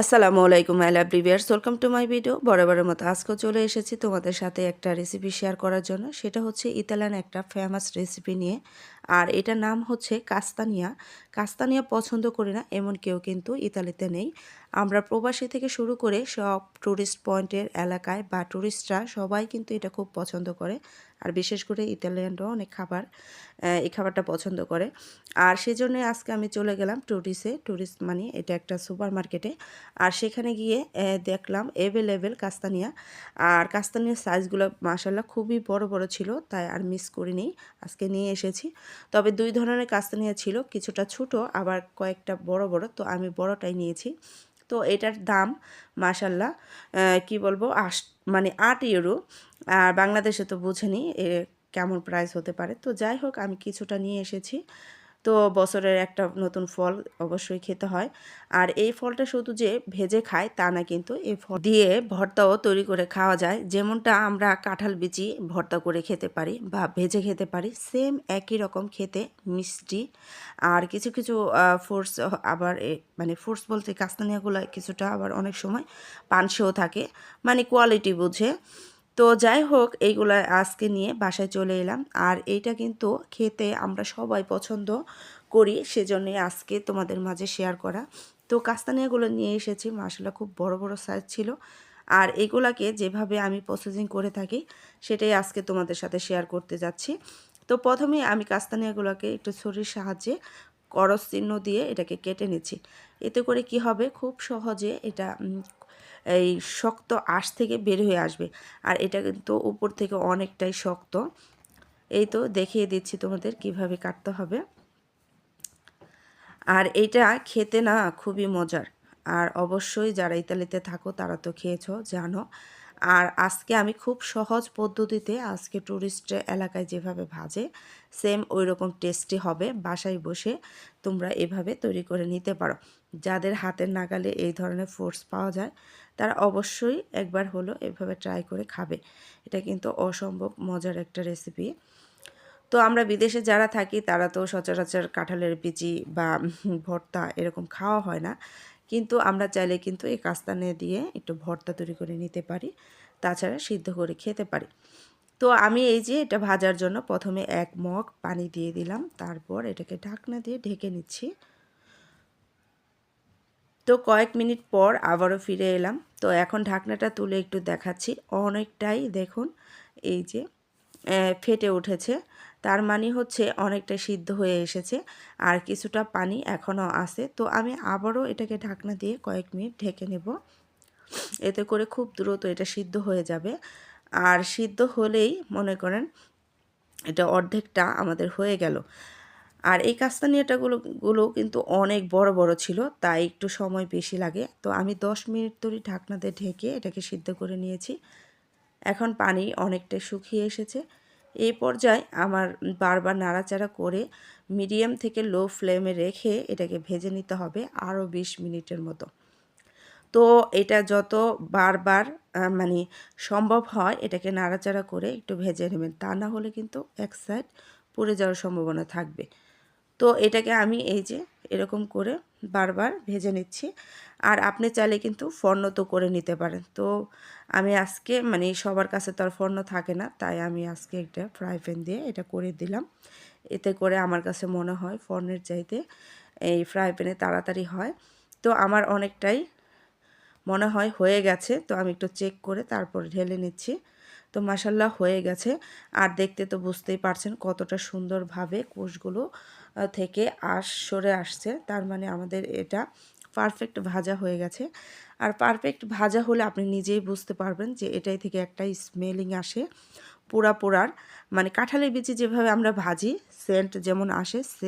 আসসালামু আলাইকুম I love reviewers welcome to my video বরাবরের মতো আজকেও চলে এসেছি তোমাদের সাথে একটা রেসিপি শেয়ার করার জন্য। সেটা হচ্ছে ইতালিয়ান একটা ফেমাস রেসিপি নিয়ে। আর এটার নাম হচ্ছে কাস্তানিয়া কাস্তানিয়া পছন্দ করি না, এমন কেউ কিন্তু ইতালিতে নেই। আমরা প্রবাসী থেকে শুরু করে সব ট্যুরিস্ট পয়েন্টের এলাকায় বা ট্যুরিস্টরা সবাই কিন্তু এটা খুব পছন্দ করে। আর বিশেষ করে ইতালিয়ানরাও অনেক খাবার এই খাবারটা পছন্দ করে। আর সেজন্যই আজকে আমি চলে গেলাম ট্যুরিস্টে ট্যুরিস্ট মানে এটা একটা সুপার মার্কেটে আর সেখানে গিয়ে দেখলাম অ্যাভেলেবেল কাস্তানিয়া। আর কাস্তানিয়ার সাইজগুলো মাসাল্লাহ খুবই বড় বড় ছিল, তাই আর মিস করিনি। আজকে নিয়ে এসেছি। তবে দুই ধরনের কাস্তানিয়া ছিল, কিছুটা ছোট, আবার কয়েকটা বড় বড়, তো আমি বড়টাই নিয়েছি। তো এটার দাম মাসাল্লাহ কি বলব, আশ মানে আট ইউরো। আর বাংলাদেশে তো বুঝেনি কেমন প্রাইস হতে পারে। তো যাই হোক, আমি কিছুটা নিয়ে এসেছি। তো বছরের একটা নতুন ফল অবশ্যই খেতে হয়। আর এই ফলটা শুধু যে ভেজে খায় তা না কিন্তু এই ফল দিয়ে ভর্তাও তৈরি করে খাওয়া যায়। যেমনটা আমরা কাঁঠাল বিচি ভর্তা করে খেতে পারি বা ভেজে খেতে পারি সেম একই রকম খেতে, মিষ্টি। আর কিছু কিছু ফ্রুটস আবার মানে ফ্রুটস বলতে কাস্তানিয়াগুলো কিছুটা আবার অনেক সময় পানসেও থাকে। মানে কোয়ালিটি বুঝে। তো যাই হোক, এইগুলো আজকে নিয়ে বাসায় চলে এলাম। আর এইটা কিন্তু খেতে আমরা সবাই পছন্দ করি, সেজন্যই আজকে তোমাদের মাঝে শেয়ার করা। তো কাস্তানিয়াগুলো নিয়ে এসেছি মাসালা খুব বড় বড় সাইজ ছিল। আর এগুলাকে যেভাবে আমি প্রসেসিং করে থাকি, সেটাই আজকে তোমাদের সাথে শেয়ার করতে যাচ্ছি। তো প্রথমে আমি কাস্তানিয়াগুলোকে একটু ছুরির সাহায্যে করস চিহ্ন দিয়ে এটাকে কেটে নিচ্ছি। এতে করে কি হবে? খুব সহজে এটা এই শক্ত আশ থেকে বের হয়ে আসবে। আর এটা কিন্তু উপর থেকে অনেকটাই শক্ত। এই তো দেখিয়ে দিচ্ছি তোমাদের কীভাবে কাটতে হবে। আর এটা খেতে না খুবই মজার। আর অবশ্যই যারা ইতালিতে থাকো তারা তো খেয়েছো, জানো। আর আজকে আমি খুব সহজ পদ্ধতিতে আজকে ট্যুরিস্ট এলাকায় যেভাবে ভাজে সেম ওই রকম টেস্টি হবে, বাসায় বসে তোমরা এভাবে তৈরি করে নিতে পারো। যাদের হাতের নাগালে এই ধরনের ফোর্স পাওয়া যায়, তারা অবশ্যই একবার হলো এভাবে ট্রাই করে খাবে। এটা কিন্তু অসম্ভব মজার একটা রেসিপি তো আমরা বিদেশে যারা থাকি, তারা তো সচরাচর কাঁঠালের পিচি বা ভর্তা এরকম খাওয়া হয় না। কিন্তু আমরা চাইলে কিন্তু এই কাস্তানে দিয়ে একটু ভর্তা তৈরি করে নিতে পারি, তাছাড়া সিদ্ধ করে খেতে পারি। তো আমি এই যে এটা ভাজার জন্য প্রথমে এক মগ পানি দিয়ে দিলাম, তারপর এটাকে ঢাকনা দিয়ে ঢেকে নিচ্ছি। তো কয়েক মিনিট পর আবারও ফিরে এলাম। তো এখন ঢাকনাটা তুলে একটু দেখাচ্ছি। অনেকটাই দেখুন, এই যে ফেটে উঠেছে। তার মানে হচ্ছে অনেকটা সিদ্ধ হয়ে এসেছে। আর কিছুটা পানি এখনও আছে। তো আমি আবারও এটাকে ঢাকনা দিয়ে কয়েক মিনিট ঢেকে নেব। এতে করে খুব দ্রুত এটা সিদ্ধ হয়ে যাবে। আর সিদ্ধ হলেই, মনে করেন, এটা অর্ধেকটা আমাদের হয়ে গেল। আর এই কাস্তানিয়াটাগুলো, গুলো কিন্তু অনেক বড় বড় ছিল, তাই একটু সময় বেশি লাগে। তো আমি দশ মিনিট ধরে ঢাকনাতে ঢেকে এটাকে সিদ্ধ করে নিয়েছি। এখন পানি অনেকটা শুকিয়ে এসেছে। এই পর্যায়ে আমার বারবার নাড়াচাড়া করে মিডিয়াম থেকে লো ফ্লেমে রেখে এটাকে ভেজে নিতে হবে আরও বিশ মিনিটের মতো। তো এটা যত বারবার মানে সম্ভব হয় এটাকে নাড়াচাড়া করে একটু ভেজে নেবেন। তা না হলে কিন্তু এক সাইড পুড়ে যাওয়ার সম্ভাবনা থাকবে। তো এটাকে আমি এই যে এরকম করে বারবার ভেজে নিচ্ছি। আর আপনি চাইলে কিন্তু ফর্ণ তো করে নিতে পারেন। তো আমি আজকে মানে সবার কাছে তো আর ফর্ণ থাকে না, তাই আমি আজকে একটা ফ্রাই প্যান দিয়ে এটা করে দিলাম। এতে করে আমার কাছে মনে হয় ফর্নের চাইতে এই ফ্রাই প্যানে তাড়াতাড়ি হয়। তো আমার অনেকটাই মনে হয় হয়ে গেছে, তো আমি একটু চেক করে তারপর ঢেলে নিচ্ছি। তো মাসাল্লাহ হয়ে গেছে। আর দেখতে তো বুঝতেই পারছেন কতটা সুন্দরভাবে কোষগুলো থেকে আশ সরে আসছে। তার মানে আমাদের এটা পারফেক্ট ভাজা হয়ে গেছে। আর পারফেক্ট ভাজা হলে আপনি নিজেই বুঝতে পারবেন যে এটাই থেকে একটা স্মেলিং আসে পোড়া পোড়ার। মানে কাঁঠালের বিচি যেভাবে আমরা ভাজি সেন্ট যেমন আসে